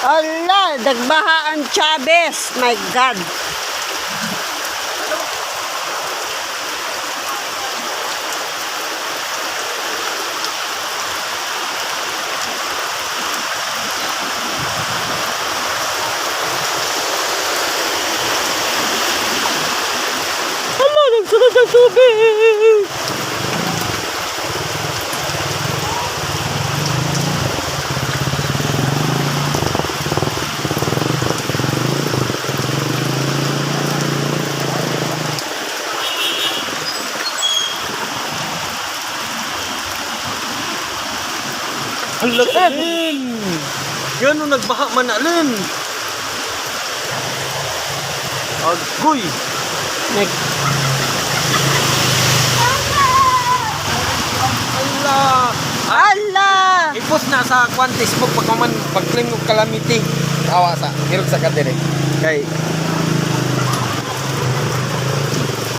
Ala, dagbaha ang Chavez. My God. Ala, nagsunod ang tubig. Laki. Yan o, nagbaha man na Lin. Agoy. Nag Allah. Ala! Ipos na sa kwan Facebook pag man pag-claim ng calamity. Awa sa, hirog sa kadire. Kay